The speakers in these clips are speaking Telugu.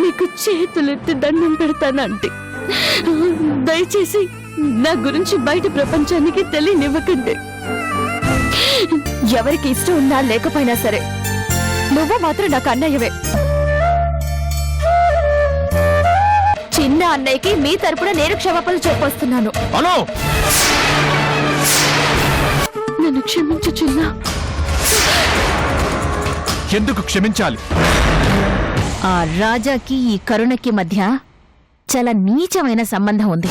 మీకు చేతులెత్తి దండం పెడతానంటే. దయచేసి నా గురించి బయట ప్రపంచానికి తెలియనివ్వకండి. ఎవరికి ఇష్టం ఉన్నా లేకపోయినా సరే నువ్వు మాత్రం నాకు అన్నయ్యవే. చిన్న అన్నయ్యకి మీ తరపున నేను క్షమాపణలు చెప్పొస్తున్నాను. నన్ను క్షమించు చిన్న. ఎందుకు క్షమించాలి? ఆ రాజాకి ఈ కరుణకి మధ్య చాలా నీచమైన సంబంధం ఉంది.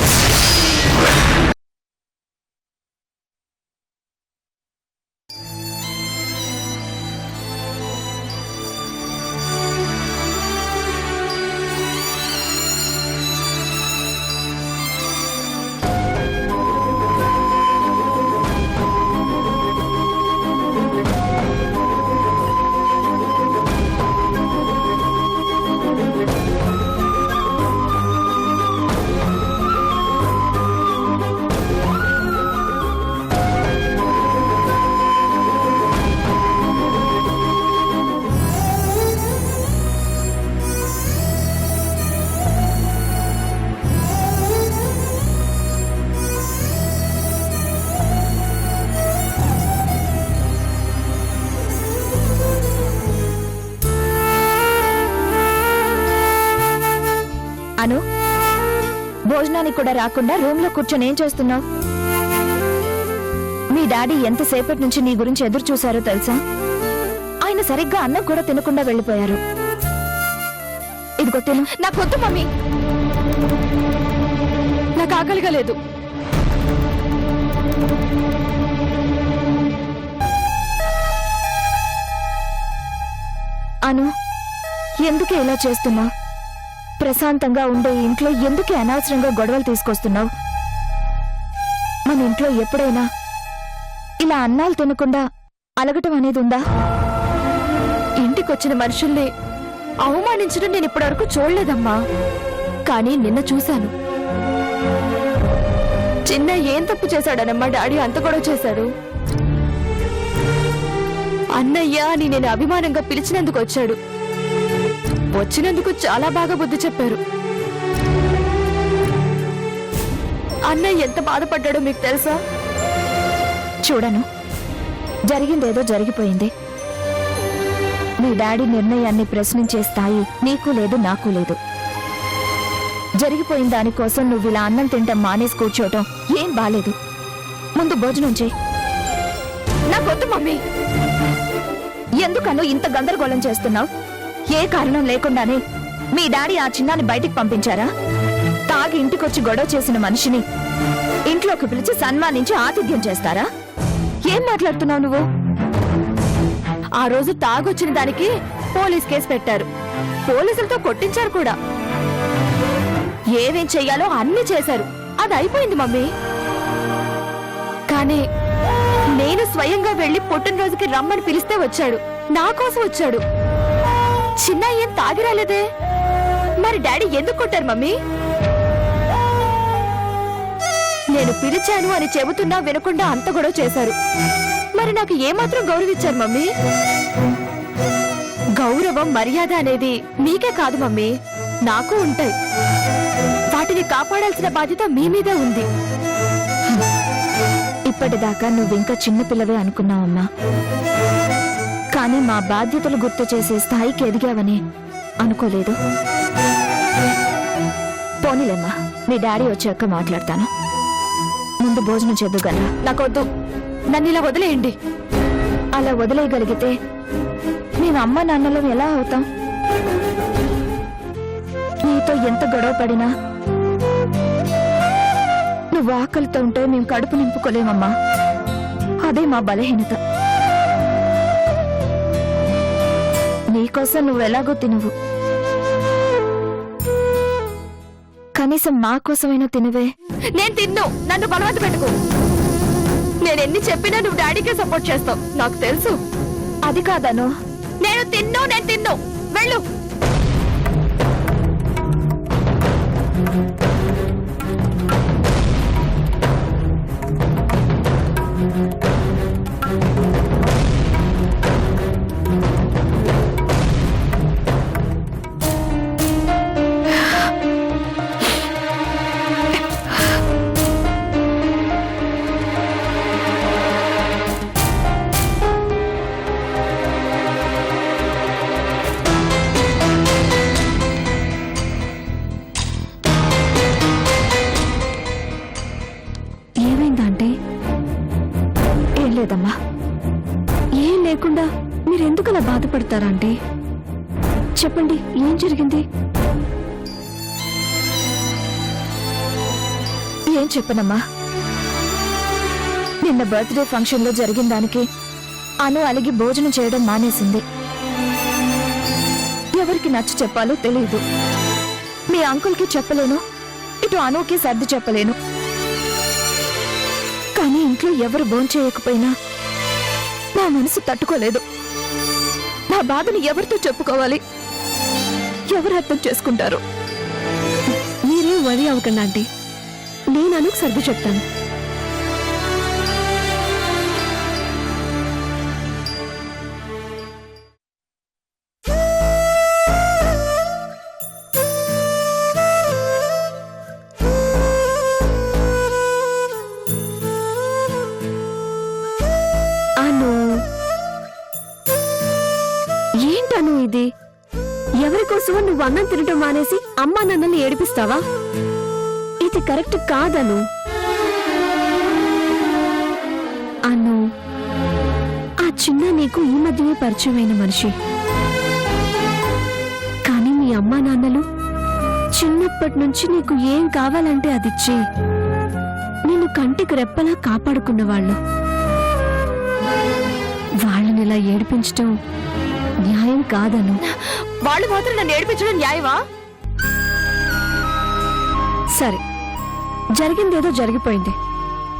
భోజనానికి కూడా రాకుండా రూమ్లో కూర్చొని ఏం చేస్తున్నావు? మీ డాడీ ఎంతసేపటి నుంచి నీ గురించి ఎదురు చూశారో తెలుసా? ఆయన సరిగ్గా అన్నం కూడా తినకుండా వెళ్ళిపోయారు. ఇదిగో తిను. నాకు వద్దు మమ్మీ. నాకు ఆకలిగా లేదు. అను ఎందుకు ఇలా చేస్తున్నావు? ప్రశాంతంగా ఉండే ఇంట్లో ఎందుకు అనవసరంగా గొడవలు తీసుకొస్తున్నావు? మన ఇంట్లో ఎప్పుడైనా ఇలా అన్నాలు తినకుండా అలగటం అనేది ఉందా? ఇంటికొచ్చిన మనుషుల్ని అవమానించడం నేను ఇప్పటివరకు చూడలేదమ్మా. కానీ నిన్న చూశాను. చిన్న ఏం తప్పు చేశాడనమ్మా డాడీ అంత గొడవ చేశాడు. అన్నయ్య అని నేను అభిమానంగా పిలిచినందుకు వచ్చాడు. వచ్చినందుకు చాలా బాగా బుద్ధి చెప్పారు. అన్నయ్య ఎంత బాధపడ్డాడో మీకు తెలుసా? చూడను. జరిగిందేదో జరిగిపోయింది. మీ డాడీ నిర్ణయాన్ని ప్రశ్నించే స్థాయి నీకు లేదు నాకు లేదు. జరిగిపోయిన దానికోసం నువ్వు ఇలా అన్నం తింటాం మానేసి కూర్చోవటం ఏం బాలేదు. ముందు భోజనం చేయి. నాకొద్దు మమ్మీ. ఎందుకను ఇంత గందరగోళం చేస్తున్నావు? ఏ కారణం లేకుండానే మీ డాడీ ఆ చిన్నాన్ని బయటికి పంపించారా? తాగి ఇంటికొచ్చి గొడవ చేసిన మనిషిని ఇంట్లోకి పిలిచి సన్మానించి ఆతిథ్యం చేస్తారా? ఏం మాట్లాడుతున్నావు నువ్వు? ఆ రోజు తాగొచ్చిన దానికి పోలీస్ కేసు పెట్టారు. పోలీసులతో కొట్టించారు కూడా. ఏమేం చెయ్యాలో అన్ని చేశారు. అది అయిపోయింది మమ్మీ. కానీ నేను స్వయంగా వెళ్ళి పుట్టినరోజుకి రమ్మని పిలిస్తే వచ్చాడు. నా కోసం వచ్చాడు. చిన్న ఏం తాగి రాలేదే మరి డాడీ ఎందుకు కొట్టారు మమ్మీ? నేను పిలిచాను అని చెబుతున్నా వినకుండా అంత గొడవ చేశారు. మరి నాకు ఏమాత్రం గౌరవించారు మమ్మీ? గౌరవం మర్యాద అనేది మీకే కాదు మమ్మీ. నాకు ఉంటాయి. వాటిని కాపాడాల్సిన బాధ్యత మీ మీదే ఉంది. ఇప్పటిదాకా నువ్వింకా చిన్నపిల్లవే అనుకున్నావమ్మా. కానీ మా బాధ్యతలు గుర్తు చేసే స్థాయికి ఎదిగావని అనుకోలేదు. పోనీలేమ్మా మీ డాడీ వచ్చాక మాట్లాడతాను. ముందు భోజనం చేద్దుగలరా నాకొద్దు నన్ను ఇలా వదిలేయండి. అలా వదిలేయగలిగితే మేము అమ్మ నాన్నలం ఎలా అవుతాం? నీతో ఎంత గొడవ పడినా నువ్వు ఆకలితో ఉంటే మేము కడుపు నింపుకోలేమమ్మా. అదే మా బలహీనత. నీకోసం నువ్వు ఎలాగో తినవు. కనీసం మా కోసమైనా తినవే. నేను తిన్ను. నన్ను బలవంత పెట్టుకో. నేను ఎన్ని చెప్పినా నువ్వు డాడీకే సపోర్ట్ చేస్తావు. నాకు తెలుసు. అది కాదను నేను తిన్ను నేను తిన్ను. వెళ్ళు. ఏం చెప్పనమ్మా? నిన్న బర్త్డే ఫంక్షన్లో జరిగిన దానికి అను అలిగి భోజనం చేయడం మానేసింది. ఎవరికి నచ్చ చెప్పాలో తెలియదు మీ అంకుల్కి చెప్పలేను ఇటు అనుకి సర్ది చెప్పలేను. కానీ ఇంట్లో ఎవరు భోంచేయకపోయినా నా మనసు తట్టుకోలేదు. నా బాధను ఎవరితో చెప్పుకోవాలి? ఎవరు అర్థం చేసుకుంటారు? మీరేం వరి అవ్వకండి ఆంటీ. నేను అనుకు సర్ది చెప్తాను. అను. ఏంటను ఇది? ఎవరి కోసమో నువ్వు అన్నం తినటం మానేసి అమ్మా నన్నల్ని ఏడిపిస్తావా? ఇది కరెక్ట్ కాదను. అను ఆ చిన్న నీకు ఈ మధ్యనే పరిచయమైన మనిషి. కానీ మీ అమ్మా నాన్నలు చిన్నప్పటి నుంచి నీకు ఏం కావాలంటే అదిచ్చి నిన్ను కంటికి రెప్పలా కాపాడుకున్న వాళ్ళు వాళ్ళని ఇలా ఏడిపించటం న్యాయం కాదను. వాళ్ళు మాత్రం నన్ను ఏడిపించడం న్యాయమా? సరే జరిగిందేదో జరిగిపోయింది.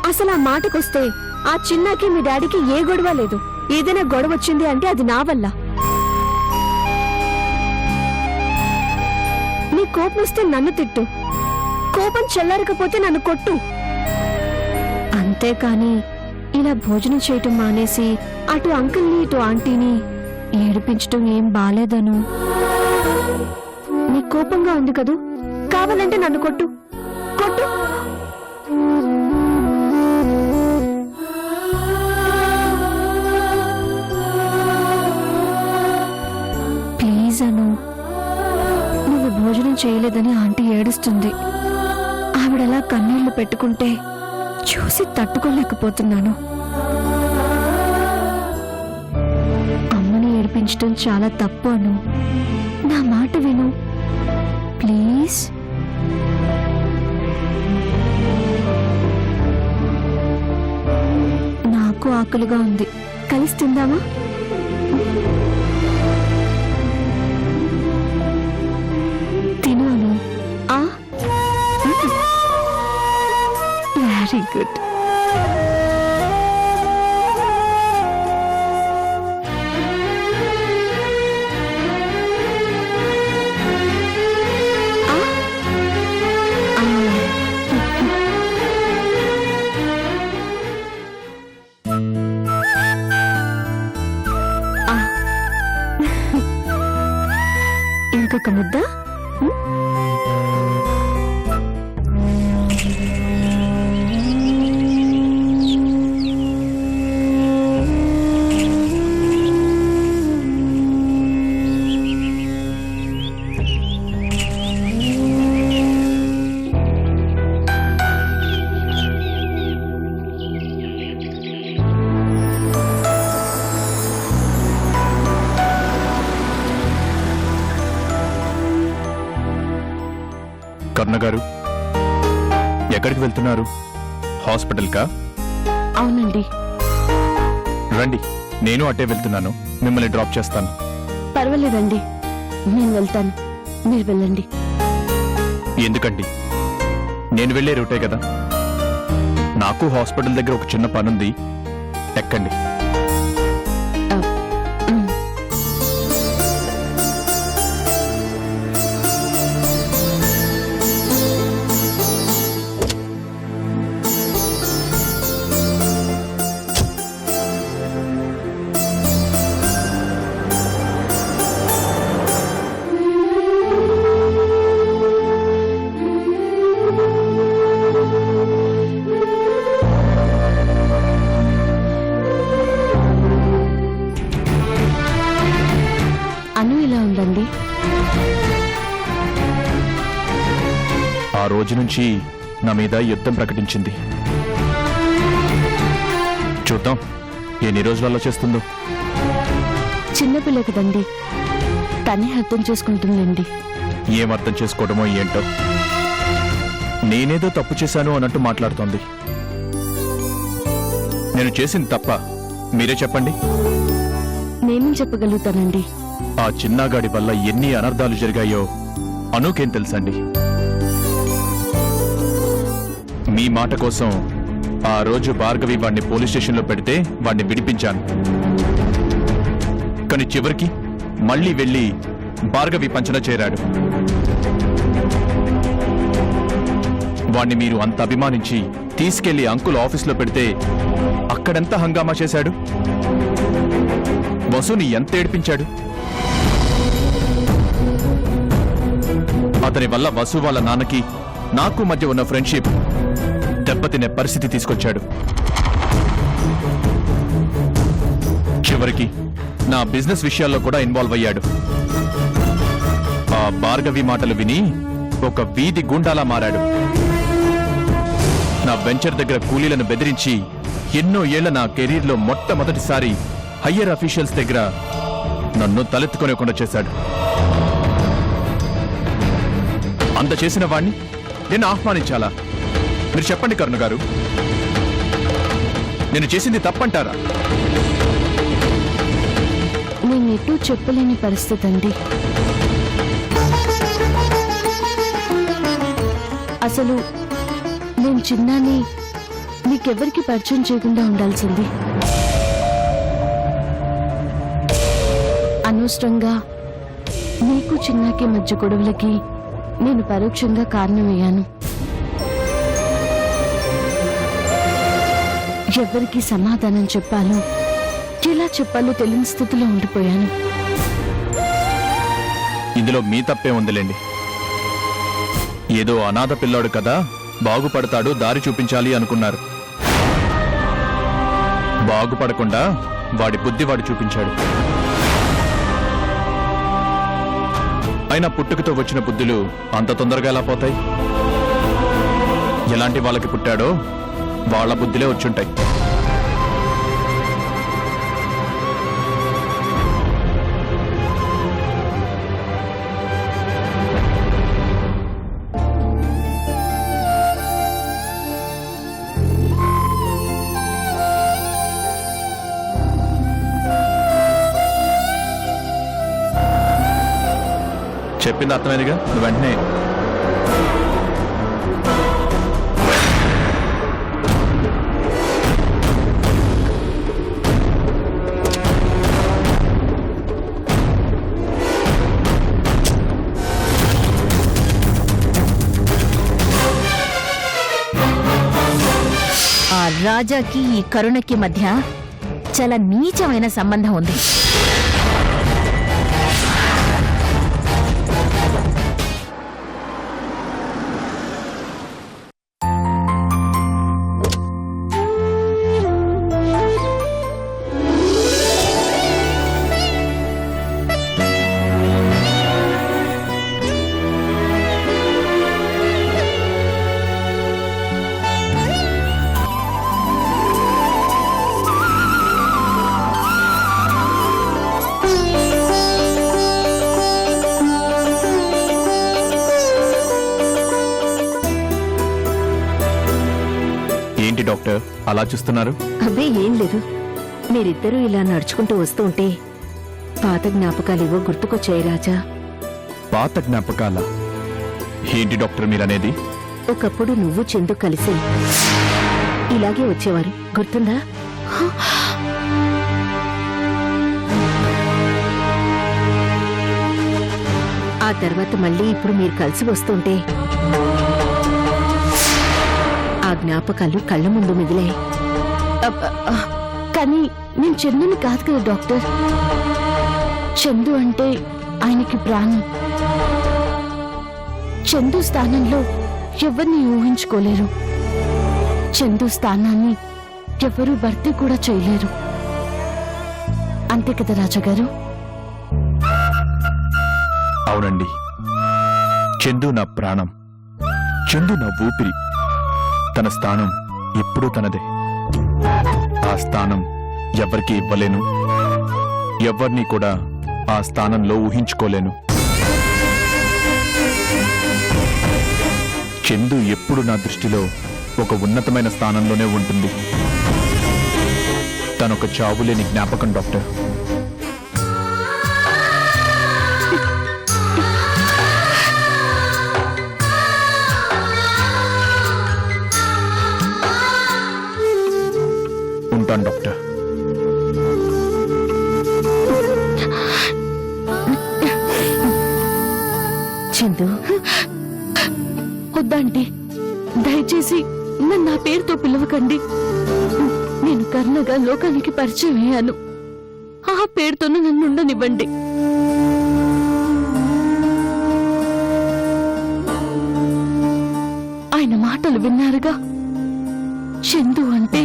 అసలు ఆ మాటకొస్తే ఆ చిన్నకి మీ డాడీకి ఏ గొడవ లేదు. ఏదైనా గొడవ వచ్చింది అంటే అది నా వల్ల. నీ కోపం వస్తే నన్ను తిట్టు. కోపం చల్లారకపోతే నన్ను కొట్టు. అంతేకాని ఇలా భోజనం చేయటం మానేసి అటు అంకుల్ని ఇటు ఆంటీని ఏడిపించటం ఏం బాలేదను. నీ కోపంగా ఉంది కదూ? కావాలంటే నన్ను కొట్టు. చేయలేదని ఆంటీ ఏడుస్తుంది. ఆవిడలా కన్నీళ్ళు పెట్టుకుంటే చూసి తట్టుకోలేకపోతున్నాను. అమ్మని ఏడిపించడం చాలా తప్పు అను. నా మాట విను. ప్లీజ్. నాకు ఆకలిగా ఉంది. కలిసి తిందామా ఇంకొక ముద్ద? వెళ్తున్నారు హాస్పిటల్కా? అవునండి. రండి నేను అట్టే వెళ్తున్నాను. మిమ్మల్ని డ్రాప్ చేస్తాను. పర్వాలేదండి. నేను వెళ్తాను. మీరు వెళ్ళండి. ఎందుకండి? నేను వెళ్ళే రూటే కదా. నాకు హాస్పిటల్ దగ్గర ఒక చిన్న పనుంది. ఎక్కండి. మీద యుద్ధం ప్రకటించింది. చూద్దాం ఎన్ని రోజులలో చేస్తుందో. చిన్నపిల్ల కదండి. తనే అర్థం చేసుకుంటుందండి. ఏం అర్థం చేసుకోవడమో ఏంటో. నేనేదో తప్పు చేశాను అన్నట్టు మాట్లాడుతోంది. నేను చేసింది తప్ప మీరే చెప్పండి. నేనేం చెప్పగలుగుతానండి? ఆ చిన్నగాడి వల్ల ఎన్ని అనర్థాలు జరిగాయో అనుకేం తెలుసండి? మీ మాట కోసం ఆ రోజు భార్గవి వాణ్ణి పోలీస్ స్టేషన్లో పెడితే వాణ్ణి విడిపించాను. కానీ చివరికి మళ్ళీ వెళ్ళి భార్గవి పంచన చేరాడు. వాణ్ణి మీరు అంత అభిమానించి తీసుకెళ్ళి అంకుల్ ఆఫీస్లో పెడితే అక్కడెంత హంగామా చేశాడు? వసుని ఎంత ఏడిపించాడు? అతని వల్ల వసు వాళ్ళ నాన్నకి నాకు మధ్య ఉన్న ఫ్రెండ్షిప్ దెబ్బతినే పరిస్థితి తీసుకొచ్చాడు. చివరికి నా బిజినెస్ విషయాల్లో కూడా ఇన్వాల్వ్ అయ్యాడు. ఆ భార్గవి మాటలు విని ఒక వీధి గుండాలా మారాడు. నా వెంచర్ దగ్గర కూలీలను బెదిరించి ఎన్నో ఏళ్ళ నా కెరీర్లో మొట్టమొదటిసారి హయ్యర్ అఫీషియల్స్ దగ్గర నన్ను తలెత్తుకునేకుండా చేశాడు. అంత చేసిన వాణ్ణి నేను ఆహ్వానించాలా? మీరు చెప్పండి కరుణ గారు. నేను చేసింది తప్పంటారా? నేను ఎటూ చెప్పలేని పరిస్థితి అండి. అసలు నేను చిన్నాని మీకెవరికి పరిచయం చేయకుండా ఉండాల్సింది. అనవసరంగా మీకు చిన్నాకి మధ్య గొడవలకి నేను పరోక్షంగా కారణమయ్యాను. ఎవరికి సమాధానం చెప్పాలో ఎలా చెప్పాలో తెలియని స్థితిలో ఉండిపోయాను. ఇందులో మీ తప్పే ఉందిలేండి. ఏదో అనాథ పిల్లాడు కదా బాగుపడతాడు దారి చూపించాలి అనుకున్నారు. బాగుపడకుండా వాడి బుద్ధి వాడు చూపించాడు. అయినా పుట్టుకతో వచ్చిన బుద్ధులు అంత తొందరగా ఎలా పోతాయి? ఎలాంటి వాళ్ళకి పుట్టాడో వాళ్ళ బుద్ధిలే వచ్చుంటాయి. చెప్పింది అర్థమైందిగా? వెంటనే రాజాకి ఈ కరుణకి మధ్య చాలా నీచమైన సంబంధం ఉంది. డాక్టర్ అలా చూస్తున్నారు అబ్బే ఏం లేదు. మీరిద్దరూ ఇలా నడుచుకుంటూ వస్తూ ఉంటే పాత జ్ఞాపకాలేవో గుర్తుకొచ్చాయి రాజా. పాత జ్ఞాపకాల? ఏంటి డాక్టర్ మీరనేది? ఒకప్పుడు నువ్వు చందు కలిసి ఇలాగే వచ్చేవారు. గుర్తుందా? ఆ తర్వాత మళ్ళీ ఇప్పుడు మీరు కలిసి వస్తుంటే ఆ జ్ఞాపకాలు కళ్ళ ముందు మిగిలాయి. కానీ నేను చందుని కాదు కదా డాక్టర్. చందు అంటే ఆయనకి ప్రాణం. చందు స్థానంలో ఎవరిని ఊహించుకోలేరు. చందు స్థానాన్ని ఎవరూ భర్తీ కూడా చేయలేరు. అంతే కదా రాజాగారు? అవునండి. చందు నా ప్రాణం. చందు నా ఊపిరి. తన స్థానం ఎప్పుడూ తనదే. ఆ స్థానం ఎవరికి ఇవ్వలేను. ఎవరిని కూడా ఆ స్థానంలో ఊహించుకోలేను. చందు ఎప్పుడు నా దృష్టిలో ఒక ఉన్నతమైన స్థానంలోనే ఉంటుంది. తనొక చావులేని జ్ఞాపకం డాక్టర్. చందు వద్దండి దయచేసి నన్ను నా పేరుతో పిలవకండి. నేను కర్ణగా లోకానికి పరిచయం అయ్యాను. ఆ పేరుతోనే నన్ను ఉండనివ్వండి. ఆయన మాటలు విన్నారుగా? చందు అంటే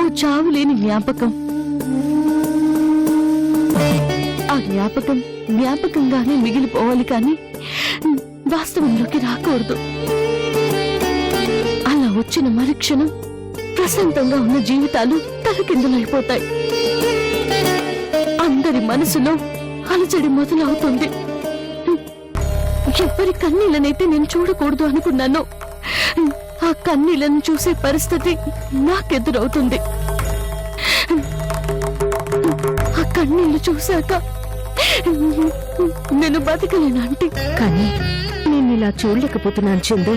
ఓ చావులేని జ్ఞాపకం. ఆ జ్ఞాపకం జ్ఞాపకంగానే మిగిలిపోవాలి కానీ వాస్తవంలోకి రాకూడదు. అలా వచ్చిన మరుక్షణం ప్రశాంతంగా ఉన్న జీవితాలు తలకిందులైపోతాయి అందరి మనసులో అలజడి మొదలవుతుంది. ఎవరి కన్నీళ్ళనైతే నేను చూడకూడదు అనుకున్నాను ఆ కన్నీళ్ళను చూసే పరిస్థితి నాకెదురవుతుంది. ఆ కన్నీళ్ళు చూశాక నేను బతకలేనంటే కానీ నేను ఇలా చూడలేకపోతున్నాను చందు.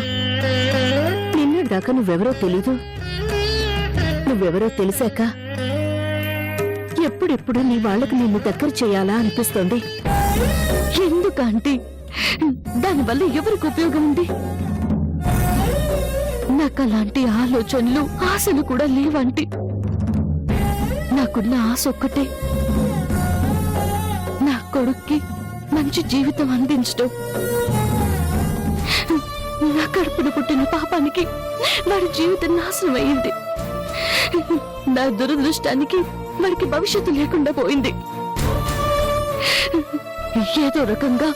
నిన్నటిదాకా నువ్వెవరో తెలీదు. నువ్వెవరో తెలిసాక ఎప్పుడెప్పుడు నీ వాళ్ళకు నిన్ను దగ్గర చేయాలా అనిపిస్తోంది. ఎందుకంటే దానివల్ల ఎవరికి ఉపయోగం ఉంది? నాకు అలాంటి ఆలోచనలు ఆశలు కూడా లేవంటి నాకున్న ఆశ ఒక్కటే. నా కొడుక్కి మంచి జీవితం అందించడం. నా కడుపున పుట్టిన పాపానికి వాడి జీవితం నాశనం అయింది నా దురదృష్టానికి వాడికి భవిష్యత్తు లేకుండా పోయింది. ఏదో రకంగా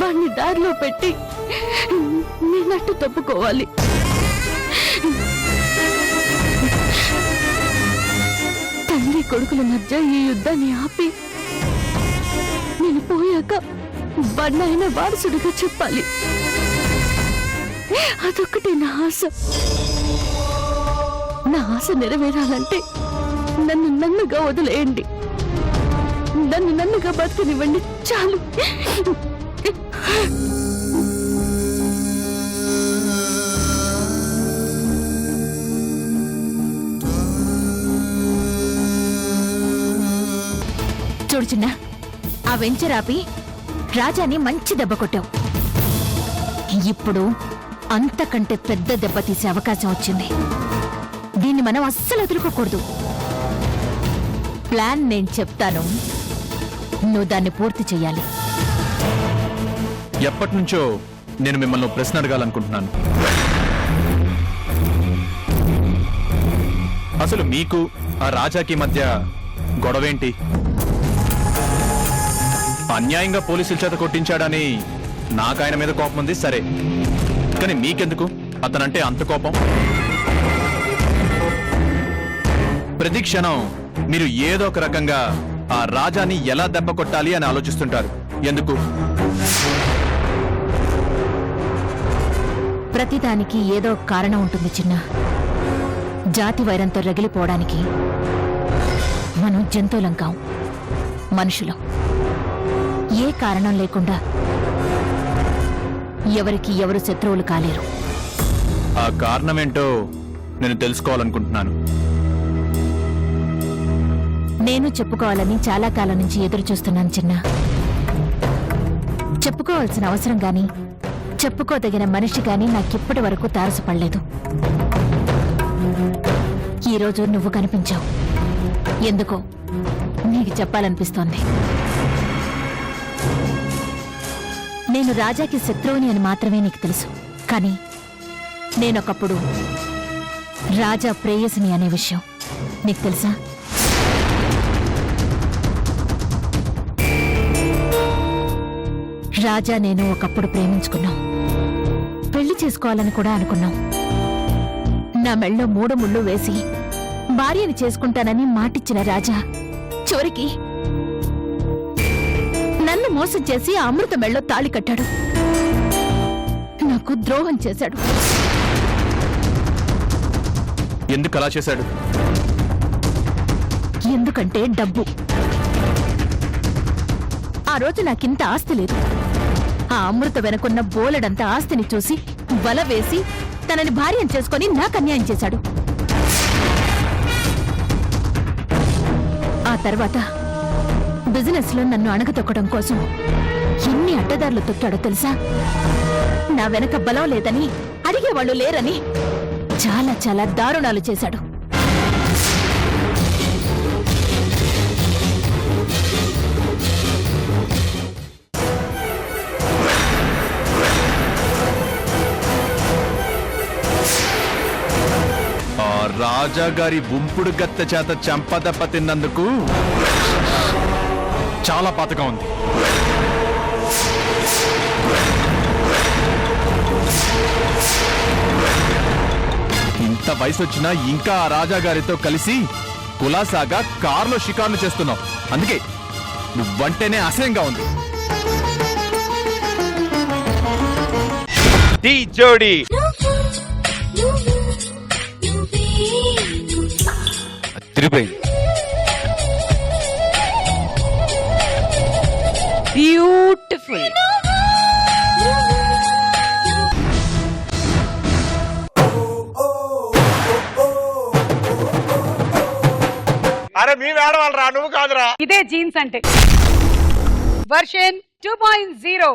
వాణ్ణి దారిలో పెట్టి నేనట్టు తప్పుకోవాలి. తండ్రి కొడుకుల మధ్య ఈ యుద్ధాన్ని ఆపి నేను పోయాక వాడినైనా వారసుడిగా చెప్పాలి. అదొక్కటి నా ఆశ. నా ఆశ నెరవేరాలంటే నన్ను నన్నుగా వదిలేయండి. నన్ను నన్నుగా బతకనివ్వండి. చాలు. చూడు చిన్న ఆ వెంచర్ ఆపి రాజాని మంచి దెబ్బ కొట్టావు. ఇప్పుడు అంతకంటే పెద్ద దెబ్బ తీసే అవకాశం వచ్చింది. దీన్ని మనం అస్సలు వదులుకోకూడదు. ప్లాన్ నేను చెప్తాను. నువ్వు దాన్ని పూర్తి చేయాలి ఎప్పటి నుంచో నేను మిమ్మల్ని ప్రశ్న అడగాలనుకుంటున్నాను. అసలు మీకు ఆ రాజాకి మధ్య గొడవేంటి? అన్యాయంగా పోలీసుల చేత కొట్టించాడని నాకు ఆయన మీద కోపం ఉంది సరే. అందుకని మీకెందుకు? అతనంటే అంత కోపం. ప్రతి క్షణం మీరు ఏదో ఒక రకంగా ఆ రాజాని ఎలా దెబ్బ కొట్టాలి అని ఆలోచిస్తుంటారు. ఎందుకు? ప్రతిదానికి ఏదో కారణం ఉంటుంది చిన్న. జాతి వైరంతో రగిలిపోవడానికి మనం జంతువులం కాం మనుషులం. ఏ కారణం లేకుండా ఎవరికి ఎవరు శత్రువులు కాలేరు. ఆ కారణమేంటో నేను తెలుసుకోవాలనుకుంటున్నాను. నేను చెప్పుకోవాలని చాలా కాలం నుంచి ఎదురు చూస్తున్నాను చిన్న. చెప్పుకోవాల్సిన అవసరం గాని చెప్పుకోదగిన మనిషి గాని నాకిప్పటి వరకు తారసపడలేదు. ఈరోజు నువ్వు కనిపించావు. ఎందుకో నీకు చెప్పాలనిపిస్తోంది. నేను రాజాకి శత్రువుని అని మాత్రమే నీకు తెలుసు. కానీ నేనొకప్పుడు రాజా ప్రేయసిని అనే విషయం నీకు తెలుసా? రాజా నేను ఒకప్పుడు ప్రేమించుకున్నాం. పెళ్ళి చేసుకోవాలని కూడా అనుకున్నాం. నా మెళ్ళో మూడు ముళ్ళు వేసి భార్యని చేసుకుంటానని మాటిచ్చిన రాజా చివరికి నన్ను మోసం చేసి అమృత మెళ్ళో తాళి కట్టాడు. నాకు ద్రోహం చేశాడు. ఎందుకు అలా చేశాడు? ఎందుకంటే డబ్బు. ఆ రోజు నాకింత ఆస్తి లేదు. ఆ అమృత వెనకున్న బోలెడంత ఆస్తిని చూసి వల వేసి తనని భార్యం చేసుకొని నాకు అన్యాయం చేశాడు. ఆ తర్వాత బిజినెస్లో నన్ను అణగతొక్కడం కోసం ఎన్ని అడ్డదారులు తొక్కాడో తెలుసా? నా వెనక బలం లేదని అడిగేవాళ్ళు లేరని చాలా చాలా దారుణాలు చేశాడు. ఆ రాజా గారి ఉంపుడు చేత చంపదెబ్బ తిన్నందుకు చాలా పాతగా ఉంది. ఇంత వయసు వచ్చినా ఇంకా ఆ రాజా గారితో కలిసి కులాసాగా కార్లో షికార్లు చేస్తున్నావు. అందుకే నువ్వంటేనే అసహ్యంగా ఉంది. జోడి. తిరిగిపోయింది బ్యూటిఫుల్. అరే మీ ఆడవాళ్ళరా నువ్వు కాదురా. ఇదే జీన్స్ అంటే. Version two point zero.